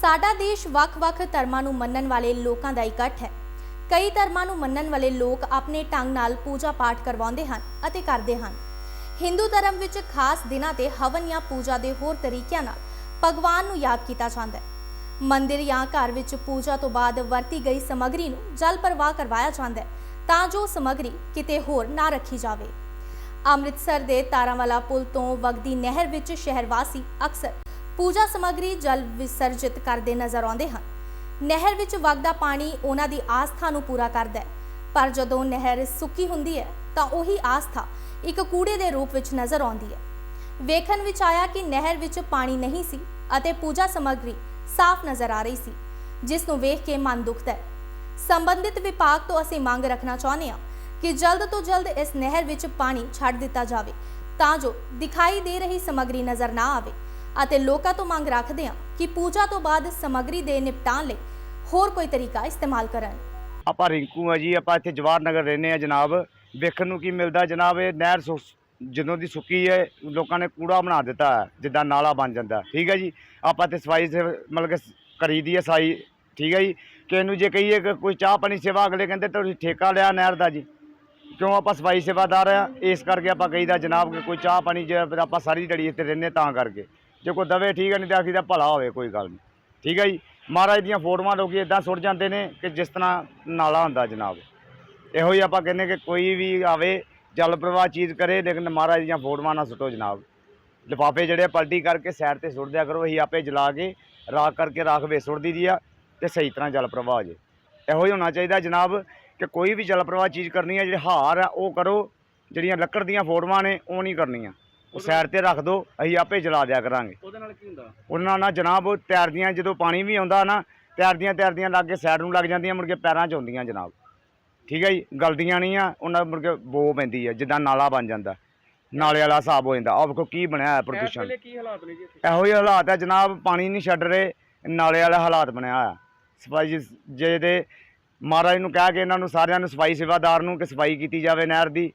ਸਾਡਾ ਦੇਸ਼ ਵੱਖ-ਵੱਖ ਧਰਮਾਂ ਨੂੰ ਮੰਨਣ ਵਾਲੇ ਲੋਕਾਂ ਦਾ ਇਕੱਠ ਹੈ। ਕਈ ਧਰਮਾਂ ਨੂੰ ਮੰਨਣ ਵਾਲੇ ਲੋਕ ਆਪਣੇ ਢੰਗ ਨਾਲ ਪੂਜਾ ਪਾਠ ਕਰਵਾਉਂਦੇ ਹਨ ਅਤੇ ਕਰਦੇ ਹਨ। ਹਿੰਦੂ ਧਰਮ ਵਿੱਚ ਖਾਸ ਦਿਨਾਂ ਤੇ ਹਵਨ ਜਾਂ ਪੂਜਾ ਦੇ ਹੋਰ ਤਰੀਕਿਆਂ ਨਾਲ ਭਗਵਾਨ ਨੂੰ ਯਾਦ ਕੀਤਾ ਜਾਂਦਾ ਹੈ। ਮੰਦਿਰ ਜਾਂ ਘਰ ਵਿੱਚ ਪੂਜਾ ਤੋਂ ਬਾਅਦ ਵਰਤੀ ਗਈ ਸਮੱਗਰੀ ਨੂੰ ਜਲ ਪ੍ਰਵਾਹ ਕਰਵਾਇਆ ਜਾਂਦਾ ਹੈ ਤਾਂ ਜੋ ਸਮੱਗਰੀ ਕਿਤੇ ਹੋਰ ਨਾ ਰੱਖੀ ਜਾਵੇ। ਅੰਮ੍ਰਿਤਸਰ ਦੇ ਤਾਰਾਂਵਾਲਾ ਪੁਲ ਤੋਂ ਵਗਦੀ ਨਹਿਰ ਵਿੱਚ ਸ਼ਹਿਰ ਵਾਸੀ ਅਕਸਰ ਪੂਜਾ ਸਮੱਗਰੀ ਜਲ ਵਿਸਰਜਿਤ ਕਰਦੇ ਨਜ਼ਰ ਆਉਂਦੇ ਹਨ। ਨਹਿਰ ਵਿੱਚ ਵਗਦਾ ਪਾਣੀ ਉਹਨਾਂ ਦੀ ਆਸਥਾ ਨੂੰ ਪੂਰਾ ਕਰਦਾ ਹੈ। ਪਰ ਜਦੋਂ ਨਹਿਰ ਸੁੱਕੀ ਹੁੰਦੀ ਹੈ, ਤਾਂ ਉਹੀ ਆਸਥਾ ਇੱਕ ਕੂੜੇ ਦੇ ਰੂਪ ਵਿੱਚ ਨਜ਼ਰ ਆਉਂਦੀ ਹੈ। ਵੇਖਣ ਵਿੱਚ ਆਇਆ ਕਿ ਨਹਿਰ ਵਿੱਚ ਪਾਣੀ ਨਹੀਂ ਸੀ ਅਤੇ ਪੂਜਾ ਸਮੱਗਰੀ ਸਾਫ਼ ਨਜ਼ਰ ਆ ਰਹੀ ਸੀ, ਜਿਸ ਨੂੰ ਵੇਖ ਕੇ ਮਨ ਦੁਖਦਾ ਹੈ। ਸੰਬੰਧਿਤ ਵਿਭਾਗ ਤੋਂ ਅਸੀਂ ਮੰਗ ਰੱਖਣਾ ਚਾਹੁੰਦੇ ਹਾਂ ਕਿ ਜਲਦ ਤੋਂ ਜਲਦ ਇਸ ਨਹਿਰ ਵਿੱਚ ਪਾਣੀ ਛੱਡ ਦਿੱਤਾ ਜਾਵੇ, ਤਾਂ ਜੋ ਦਿਖਾਈ ਦੇ ਰਹੀ ਸਮੱਗਰੀ ਨਜ਼ਰ ਨਾ ਆਵੇ। ਅਤੇ ਲੋਕਾਂ ਤੋਂ ਮੰਗ ਰੱਖਦੇ ਹਾਂ ਕਿ ਪੂਜਾ ਤੋਂ ਬਾਅਦ ਸਮੱਗਰੀ ਦੇ ਨਿਪਟਾਨ ਲਈ ਹੋਰ ਕੋਈ ਤਰੀਕਾ ਇਸਤੇਮਾਲ ਕਰਨ। ਆਪਾਂ ਰਿੰਕੂ ਆ ਜੀ ਆਪਾਂ ਇੱਥੇ ਜਵਾਹਰ ਨਗਰ ਰਹਿੰਦੇ ਆ ਜਨਾਬ। ਵੇਖਣ ਨੂੰ ਕੀ ਮਿਲਦਾ ਜਨਾਬ ਇਹ ਨਹਿਰ ਸੁ- ਜਦੋਂ ਦੀ ਸੁੱਕੀ ਹੈ ਲੋਕਾਂ ਨੇ ਕੂੜਾ ਬਣਾ ਦਿੱਤਾ ਹੈ, ਜਿੱਦਾਂ ਨਾਲਾ ਬਣ ਜਾਂਦਾ। ਠੀਕ ਹੈ ਜੀ? ਆਪਾਂ ਤੇ ਸਫ਼ਾਈ ਸੇ ਮਤਲਬ ਕਿ ਕਰੀ ਦੀ ਹੈ ਸਾਈ। ਠੀਕ ਹੈ ਜੀ? ਕਿ ਇਹਨੂੰ ਜੇ ਕਹੀਏ ਕਿ ਕੋਈ ਚਾਹ ਪਾਣੀ ਸੇਵਾ ਅਗਲੇ ਕਹਿੰਦੇ ਤੁਸੀਂ ਠੇਕਾ ਲਿਆ ਨਹਿਰ ਦਾ ਜੀ। ਕਿਉਂ ਆਪਾਂ ਸਫ਼ਾਈ ਸੇਵਾਦਾਰ ਆ ਇਸ ਕਰਕੇ ਆਪਾਂ ਕਹੀਦਾ ਜਨਾਬ ਕਿ ਕੋਈ ਚਾਹ ਪਾਣੀ ਜੇ ਆਪਾਂ ਸਾਰੀ ਦਿਹਾੜੀ ਇੱਥੇ ਰਹਿੰਦੇ ਤਾਂ ਕਰਕੇ। ਜੇ ਕੋਈ ਦਵੇ ਠੀਕ ਹੈ, ਨਹੀਂ ਤਾਂ ਆਖੀਦਾ ਭਲਾ ਹੋਵੇ, ਕੋਈ ਗੱਲ ਨਹੀਂ। ਠੀਕ ਹੈ ਜੀ? ਮਹਾਰਾਜ ਦੀਆਂ ਫੋਟੋਆਂ ਲੋਕੀ ਇਦਾਂ ਸੁੱਟ ਜਾਂਦੇ ਨੇ ਕਿ ਜਿਸ ਤਰ੍ਹਾਂ ਨਾਲਾ ਹੁੰਦਾ ਜਨਾਬ। ਇਹੋ ਹੀ ਆਪਾਂ ਕਹਿੰਦੇ ਕਿ ਕੋਈ ਵੀ ਆਵੇ, ਜਲ ਪ੍ਰਵਾਹ ਚੀਜ਼ ਕਰੇ, ਲੇਕਿਨ ਮਹਾਰਾਜ ਦੀਆਂ ਫੋਟੋਆਂ ਨਾ ਸੁੱਟੋ ਜਨਾਬ। ਲਿਫਾਫੇ ਜਿਹੜੇ ਪਲਟੀ ਕਰਕੇ ਸਾਈਡ ਤੇ ਸੁੱਟ ਦਿਆ ਕਰੋ ਅਸੀਂ ਆਪੇ ਜਲਾ ਕੇ, ਰਾਖ ਕਰਕੇ ਰਾਖ ਵੇ ਸੁੱਟ ਦੀ ਆ ਤੇ ਸਹੀ ਤਰ੍ਹਾਂ ਜਲ ਪ੍ਰਵਾਹ ਹੋ ਜੇ। ਇਹੋ ਹੀ ਹੋਣਾ ਚਾਹੀਦਾ ਜਨਾਬ ਕਿ ਕੋਈ ਵੀ ਜਲ ਪ੍ਰਵਾਹ ਚੀਜ਼ ਕਰਨੀ ਹੈ ਜਿਹੜੇ ਹਾਰ ਆ, ਉਹ ਕਰੋ। ਜਿਹੜੀਆਂ ਲੱਕੜ ਦੀਆਂ ਫੋਟੋਆਂ ਨੇ, ਉਹ ਨਹੀਂ ਕਰਨੀਆਂ। ਉਹ ਸਾਈਡ ਤੇ ਰੱਖ ਦਿਓ ਅਸੀਂ ਆਪੇ ਜਲਾ ਦਿਆ ਕਰਾਂਗੇ। ਉਹਦੇ ਨਾਲ ਕੀ ਹੁੰਦਾ? ਉਹਨਾਂ ਨਾਲ ਜਨਾਬ ਉਹ ਤੈਰਦੀਆਂ ਜਦੋਂ ਪਾਣੀ ਵੀ ਆਉਂਦਾ ਨਾ ਤੈਰਦੀਆਂ ਤੈਰਦੀਆਂ ਲੱਗ ਕੇ ਸਾਈਡ ਨੂੰ ਲੱਗ ਜਾਂਦੀਆਂ ਮੁੜ ਕੇ ਪੈਰਾਂ 'ਚ ਆਉਂਦੀਆਂ ਜਨਾਬ। ਠੀਕ ਹੈ ਜੀ ਗਲਦੀਆਂ ਨਹੀਂ ਆ ਉਹਨਾਂ ਮੁੜ ਕੇ ਬੋ ਪੈਂਦੀ ਹੈ ਜਿੱਦਾਂ ਨਾਲਾ ਬਣ ਜਾਂਦਾ। ਨਾਲੇ ਵਾਲਾ ਹਿਸਾਬ ਹੋ ਜਾਂਦਾ। ਆਹ ਵੇਖੋ ਕੀ ਬਣਿਆ ਹੈ ਪ੍ਰਦੂਸ਼ਣ। ਕੀ ਹਾਲਾਤ ਨੇ ਜੀ ਇਹੋ ਜਿਹੇ ਹਾਲਾਤ ਹੈ ਜਨਾਬ ਪਾਣੀ ਨਹੀਂ ਛੱਡ ਰਹੇ ਨਾਲੇ ਵਾਲਾ ਹਾਲਾਤ ਬਣਿਆ ਹੋਇਆ। ਸਫ਼ਾਈ ਜੇ ਦੇ ਮਹਾਰਾਜ ਨੂੰ ਕਹਿ ਕੇ ਇਹਨਾਂ ਨੂੰ ਸਾਰਿਆਂ ਨੂੰ ਸਫ਼ਾਈ ਸੇਵਾਦਾਰ ਨੂੰ ਕਿ ਸਫ਼ਾਈ ਕੀਤੀ ਜਾਵੇ ਨਹਿਰ ਦੀ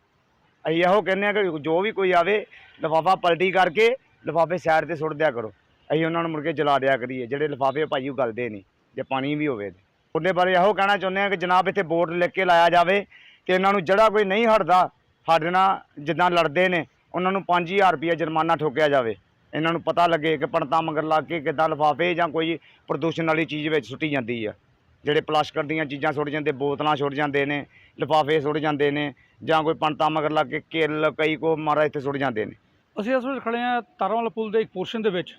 ਅਸੀਂ ਇਹੋ ਕਹਿੰਦੇ ਆ ਕਿ ਜੋ ਵੀ ਕੋਈ ਆਵੇ, ਲਿਫਾਫਾ ਪਲਟੀ ਕਰਕੇ ਲਿਫਾਫੇ ਸਾਈਡ ਤੇ ਸੁੱਟ ਦਿਆ ਕਰੋ। ਅਸੀਂ ਉਹਨਾਂ ਨੂੰ ਮੁੜ ਕੇ ਜਲਾ ਦਿਆ ਕਰੀਏ, ਜਿਹੜੇ ਲਿਫਾਫੇ ਭਾਈ ਉਹ ਗਲਦੇ ਨਹੀਂ, ਜੇ ਪਾਣੀ ਵੀ ਹੋਵੇ ਉਹਦੇ ਬਾਰੇ ਇਹੋ ਕਹਿਣਾ ਚਾਹੁੰਦੇ ਆ ਕਿ ਜਨਾਬ ਇੱਥੇ ਬੋਰਡ ਲਿਖ ਕੇ ਲਾਇਆ ਜਾਵੇ ਕਿ ਇਹਨਾਂ ਨੂੰ ਜਿਹੜਾ ਕੋਈ ਨਹੀਂ ਹਟਦਾ, ਸਾਡੇ ਨਾਲ ਜਿੱਦਾਂ ਲੜਦੇ ਨੇ, ਉਹਨਾਂ ਨੂੰ 5000 ਰੁਪਏ ਜੁਰਮਾਨਾ ਠੋਕਿਆ ਜਾਵੇ। ਇਹਨਾਂ ਨੂੰ ਪਤਾ ਲੱਗੇ ਕਿ ਪਣਤਾਂ ਮਗਰ ਲੱਗ ਕੇ ਕਿੱਦਾਂ ਲਿਫਾਫੇ ਜਾਂ ਕੋਈ ਪ੍ਰਦੂਸ਼ਣ ਵਾਲੀ ਚੀਜ਼ ਵਿੱਚ ਸੁੱਟੀ ਜਾਂਦੀ ਆ। ਜਿਹੜੇ ਪਲਾਸਟਿਕ ਦੀਆਂ ਚੀਜ਼ਾਂ ਸੁੱਟ ਜਾਂਦੇ, ਬੋਤਲਾਂ ਸੁੱਟ ਜਾਂਦੇ ਨੇ, ਲਿਫਾਫੇ ਸੁੱਟ ਜਾਂਦੇ ਨੇ ਜਾਂ ਕੋਈ ਪੰਡਤਾਂ ਮਗਰ ਲੱਗ ਕੇ ਕਿੱਲ ਕਈ ਕੋ ਮਾਰਾ ਇੱਥੇ ਸੁੱਟ ਜਾਂਦੇ ਨੇ। ਅਸੀਂ ਇਸ ਵੇਲੇ ਖੜੇ ਹਾਂ ਤਾਰਾਵਾਲਾ ਪੁਲ ਦੇ ਇੱਕ ਪੋਰਸ਼ਨ ਦੇ ਵਿੱਚ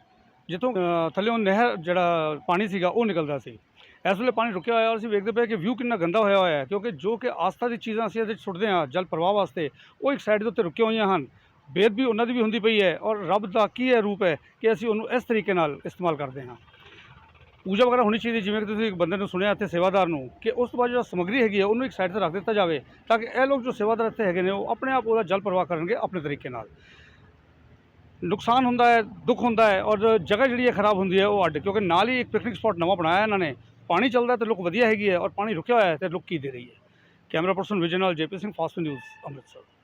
ਜਿੱਥੋਂ ਅ, ਥੱਲੇੋਂ ਨਹਿਰ ਜਿਹੜਾ ਪਾਣੀ ਸੀਗਾ ਉਹ ਨਿਕਲਦਾ ਸੀ। ਇਸ ਵੇਲੇ ਪਾਣੀ ਰੁਕਿਆ ਹੋਇਆ ਔਰ ਅਸੀਂ ਵੇਖਦੇ ਪਏ ਕਿ ਵਿਊ ਕਿੰਨਾ ਗੰਦਾ ਹੋਇਆ ਹੋਇਆ ਹੈ ਕਿਉਂਕਿ ਜੋ ਕਿ ਆਸਥਾ ਦੀ ਚੀਜ਼ਾਂ ਅਸੀਂ ਇਹਦੇ 'ਚ ਸੁੱਟਦੇ ਹਾਂ ਜਲ ਪ੍ਰਵਾਹ ਵਾਸਤੇ ਉਹ ਇੱਕ ਸਾਈਡ ਦੇ ਉੱਤੇ ਰੁਕੀਆਂ ਹੋਈਆਂ ਹਨ। ਬੇਦ ਵੀ ਉਹਨਾਂ ਦੀ ਵੀ ਹੁੰਦੀ ਪਈ ਹੈ ਔਰ ਰੱਬ ਦਾ ਕੀ ਹੈ ਰੂਪ ਹੈ ਕਿ ਅਸੀਂ ਉਹਨੂੰ ਇਸ ਤਰੀਕੇ ਨਾਲ ਇਸਤੇਮਾਲ ਕਰਦੇ ਹਾਂ। ਪੂਜਾ ਵਗੈਰਾ ਹੋਣੀ ਚਾਹੀਦੀ ਜਿਵੇਂ ਕਿ ਤੁਸੀਂ ਇੱਕ ਬੰਦੇ ਨੂੰ ਸੁਣਿਆ ਇੱਥੇ ਸੇਵਾਦਾਰ ਨੂੰ, ਕਿ ਉਸ ਤੋਂ ਬਾਅਦ ਜਿਹੜਾ ਸਮੱਗਰੀ ਹੈਗੀ ਹੈ, ਉਹਨੂੰ ਇੱਕ ਸਾਈਡ ਤੇ ਰੱਖ ਦਿੱਤਾ ਜਾਵੇ, ਤਾਂ ਕਿ ਇਹ ਲੋਕ ਜੋ ਸੇਵਾਦਾਰ ਇੱਥੇ ਹੈਗੇ ਨੇ, ਉਹ ਆਪਣੇ ਆਪ ਉਹਦਾ ਜਲ ਪ੍ਰਵਾਹ ਕਰਨਗੇ ਆਪਣੇ ਤਰੀਕੇ ਨਾਲ। ਨੁਕਸਾਨ ਹੁੰਦਾ ਹੈ, ਦੁੱਖ ਹੁੰਦਾ ਹੈ, ਔਰ ਜਗ੍ਹਾ ਜਿਹੜੀ ਹੈ ਖਰਾਬ ਹੁੰਦੀ ਹੈ, ਉਹ ਅੱਡ, ਕਿਉਂਕਿ ਨਾਲ ਹੀ ਇੱਕ ਪਿਕਨਿਕ ਸਪਾਟ ਨਵਾਂ ਬਣਾਇਆ ਇਹਨਾਂ ਨੇ। ਪਾਣੀ ਚੱਲਦਾ ਤੇ ਲੋਕ ਵਧੀਆ ਹੈਗੀ ਹੈ, ਔਰ ਪਾਣੀ ਰੁਕਿਆ ਹੋਇਆ ਹੈ ਤੇ ਲੁੱਕ ਕੀ ਦੇ ਰਹੀ ਹੈ। ਕੈਮਰਾ ਪਰਸਨ ਵਿਜੇ ਨਾਲ JP Singh, fast news, Amritsar.